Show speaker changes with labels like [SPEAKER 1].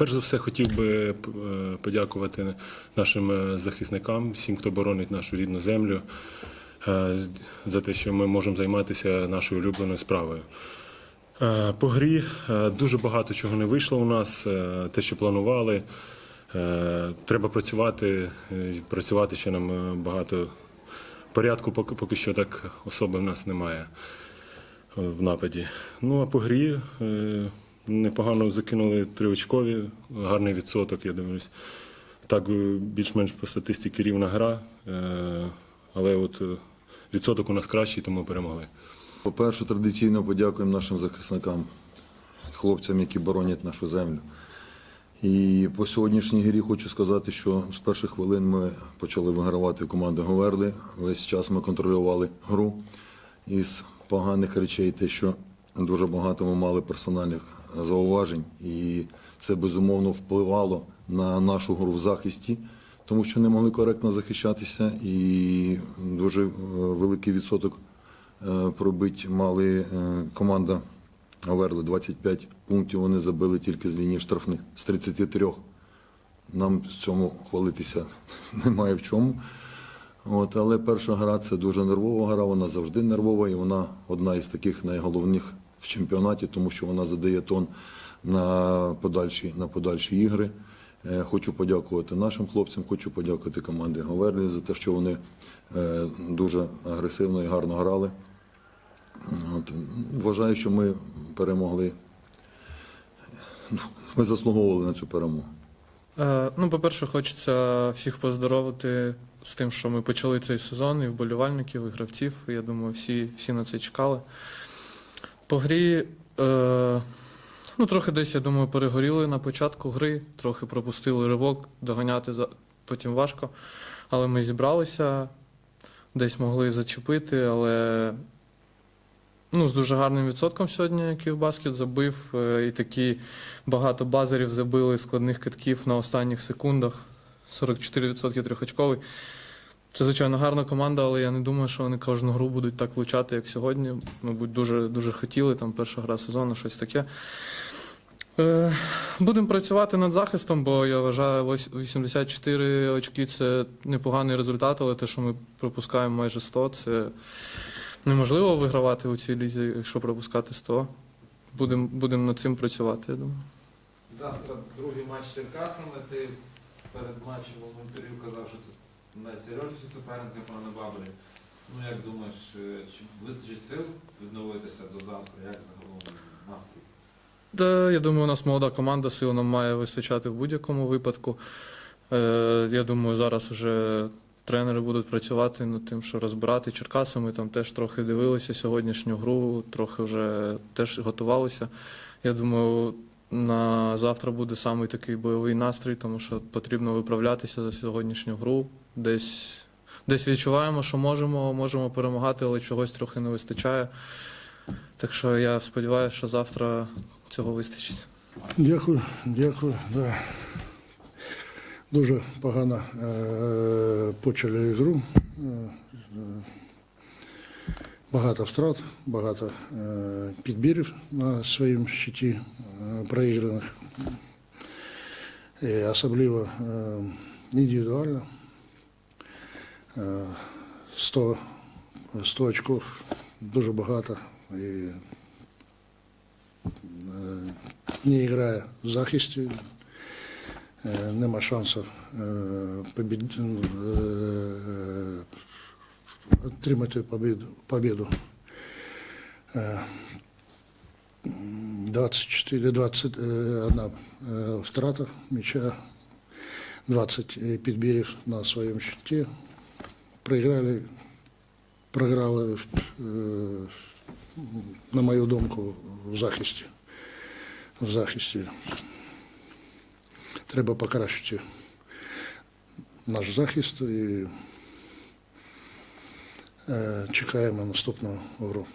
[SPEAKER 1] Перш за все, хотів би е, подякувати нашим е, захисникам, всім, хто боронить нашу рідну землю, е, за те, що ми можемо займатися нашою улюбленою справою. По грі дуже багато чого не вийшло у нас, те, що планували. Треба працювати, працювати ще нам багато. Порядку поки, що так особи в нас немає в нападі. Ну а по грі непогано закинули триочкові, гарний відсоток, я дивлюсь. Так е, більш-менш по статистиці рівна гра, е, але от е, відсоток у нас кращий, тому перемогли.
[SPEAKER 2] По-перше, традиційно подякуємо нашим захисникам, хлопцям, які боронять нашу землю. І по сьогоднішній грі хочу сказати, що з перших хвилин ми почали вигравати команди Говерли. Весь час ми контролювали гру. Із поганих речей те, що дуже багато ми мали персональних зауважень, і це безумовно впливало на нашу гру в захисті, тому що не могли коректно захищатися, і дуже е, великий відсоток е, пробить мали е, команда Аверли 25 пунктів. Вони забили тільки з лінії штрафних з 33. Нам в цьому хвалитися немає в чому. От, але перша гра це дуже нервова гра, вона завжди нервова, і вона одна із таких найголовніших в чемпіонаті, тому що вона задає тон на подальші, на подальші ігри. Е, Хочу подякувати нашим хлопцям, хочу подякувати команді Говерлі за те, що вони е, дуже агресивно і гарно грали. От, вважаю, що ми перемогли. Ну, Ми заслуговували на цю перемогу.
[SPEAKER 3] Е, Ну, по-перше, хочеться всіх поздоровити з тим, що ми почали цей сезон, і вболівальників, і гравців. Я думаю, всі, всі на це чекали. По грі, е, ну, трохи десь, я думаю, перегоріли на початку гри, трохи пропустили ривок, доганяти потім важко. Але ми зібралися, десь могли зачепити, але ну, з дуже гарним відсотком сьогодні Київбаскет забив. е, І такі багато базерів забили складних китків на останніх секундах. 44% трьохочковий. Це, звичайно, гарна команда, але я не думаю, що вони кожну гру будуть так влучати, як сьогодні. Мабуть, дуже, дуже хотіли, там перша гра сезону, щось таке. Е, Будемо працювати над захистом, бо я вважаю, 84 очки це непоганий результат, але те, що ми пропускаємо майже 100, це неможливо вигравати у цій лізі, якщо пропускати 100. Будемо будем над цим працювати, я думаю.
[SPEAKER 4] Завтра другий матч з Черкасами. Ти перед матчем в інтерв'ю казав, що це найсерйозніші суперники пана Бабелі. Ну як думаєш, е, чи вистачить сил відновитися до завтра? Як загалом настрій?
[SPEAKER 3] Та, я думаю, у нас молода команда, сил нам має вистачати в будь-якому випадку. Е, я думаю, зараз вже тренери будуть працювати над тим, що розбирати Черкаси. Ми там теж трохи дивилися сьогоднішню гру, трохи вже теж готувалися. Я думаю, на завтра буде самий такий бойовий настрій, тому що потрібно виправлятися за сьогоднішню гру. Десь, десь відчуваємо, що можемо, можемо перемагати, але чогось трохи не вистачає. Так що я сподіваюся, що завтра цього вистачить.
[SPEAKER 5] Дякую, дякую. Да. Дуже погано е, почали ігру. Багато втрат, багато е, підбірів на своїм щиті е, проіграних. І особливо е, індивідуально. Е, 100, 100 очків дуже багато. І не грає в захисті, нема шансів е, побід... е, отримати побіду. побіду. Е, 24, 21 е, втрата м'яча, 20 підбірів на своєму щиті. Проіграли, програли, е, на мою думку, в захисті. В захисті. Треба покращити наш захист і е, чекаємо наступну гру.